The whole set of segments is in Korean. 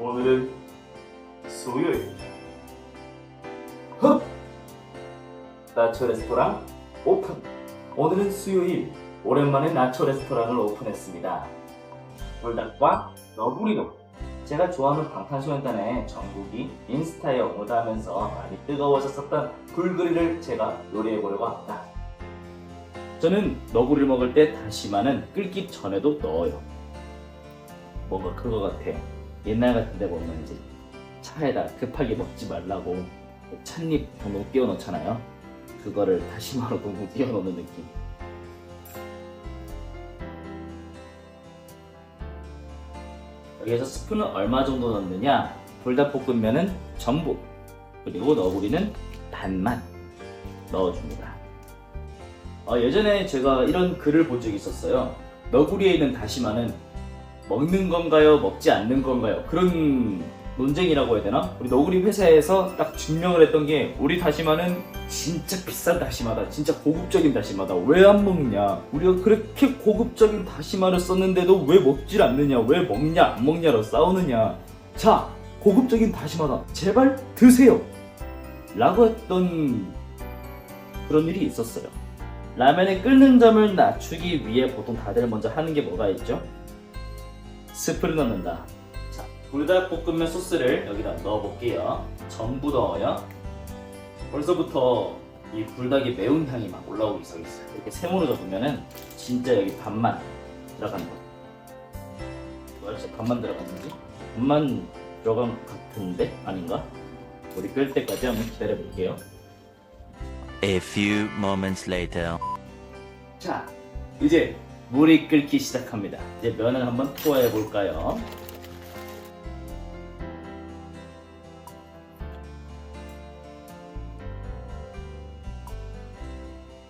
오늘은 수요일. 헉! 나초 레스토랑 오픈. 오늘은 수요일. 오랜만에 나초 레스토랑을 오픈했습니다. 불닭과 너구리로. 제가 좋아하는 방탄소년단의 정국이 인스타에 업로드하면서 많이 뜨거워졌었던 불그리를 제가 요리해보려고 합니다. 저는 너구리를 먹을 때 다시마는 끓기 전에도 넣어요. 뭔가 그거 같아. 옛날 같은 데 보면 이제 차에다 급하게 먹지 말라고 찻잎 정도 띄워 넣잖아요. 그거를 다시마로 너무 띄워 넣는 느낌. 여기에서 스푼은 얼마 정도 넣느냐? 불닭볶음면은 전부 그리고 너구리는 반만 넣어줍니다. 어, 예전에 제가 이런 글을 본 적이 있었어요. 너구리에 있는 다시마는 먹는 건가요? 먹지 않는 건가요? 그런 논쟁이라고 해야 되나? 우리 너구리 회사에서 딱 증명을 했던 게 우리 다시마는 진짜 비싼 다시마다. 진짜 고급적인 다시마다. 왜 안 먹냐? 우리가 그렇게 고급적인 다시마를 썼는데도 왜 먹질 않느냐? 왜 먹냐? 안 먹냐로 싸우느냐? 자, 고급적인 다시마다. 제발 드세요. 라고 했던 그런 일이 있었어요. 라면의 끓는 점을 낮추기 위해 보통 다들 먼저 하는 게 뭐가 있죠? 스프를 넣는다. 자, 불닭볶음면 소스를 여기다 넣어볼게요. 전부 넣어요. 벌써부터 이 불닭의 매운 향이 막 올라오기 시작했어요. 이렇게 세모로 접으면은 진짜 여기 반만 들어가는 거. 진짜 반만 들어갔는지? 반만 들어간 것 같은데 아닌가? 우리 끓을 때까지 한번 기다려 볼게요. A few moments later. 자, 이제 물이 끓기 시작합니다. 이제 면을 한번 투하해 볼까요?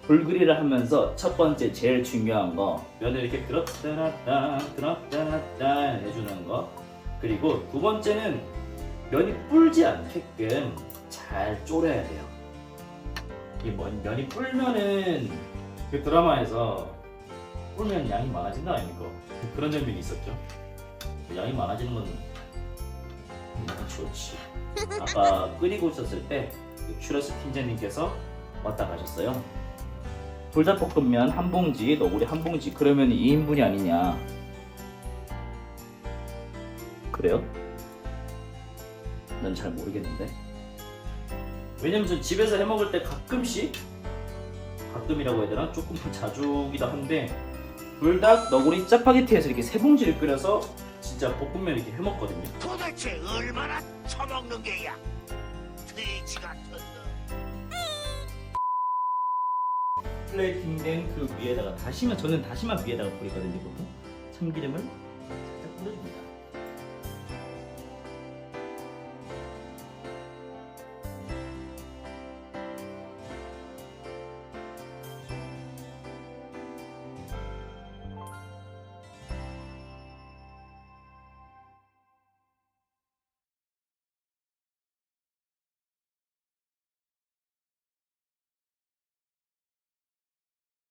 불그리를 하면서 첫 번째 제일 중요한 거 면을 이렇게 들었다 놨다 들었다 놨다 해주는 거 그리고 두 번째는 면이 불지 않게끔 잘 졸여야 돼요 이 면- 면이 불면은 그 드라마에서 꿀면 양이 많아진다 아닙니까? 그런 장면이 있었죠. 양이 많아지는 건 너무 좋지. 아까 끓이고 있었을 때그 츄러스 팀장님께서 왔다 가셨어요. 불닭볶음면 한 봉지, 너구리 한 봉지, 그러면 2인분이 아니냐. 그래요? 난 잘 모르겠는데. 왜냐면 전 집에서 해 먹을 때 가끔씩 가끔이라고 해야 되나? 조금 자주기도 한데 불닭 너구리 짜파게티에서 이렇게 세 봉지를 끓여서 진짜 볶음면 이렇게 해 먹거든요. 도대체 얼마나 처먹는 게야? 돼지 같은 놈. 플레이팅된 그 위에다가 다시마 저는 다시마 위에다가 뿌리거든요. 참기름을 살짝 뿌려줍니다.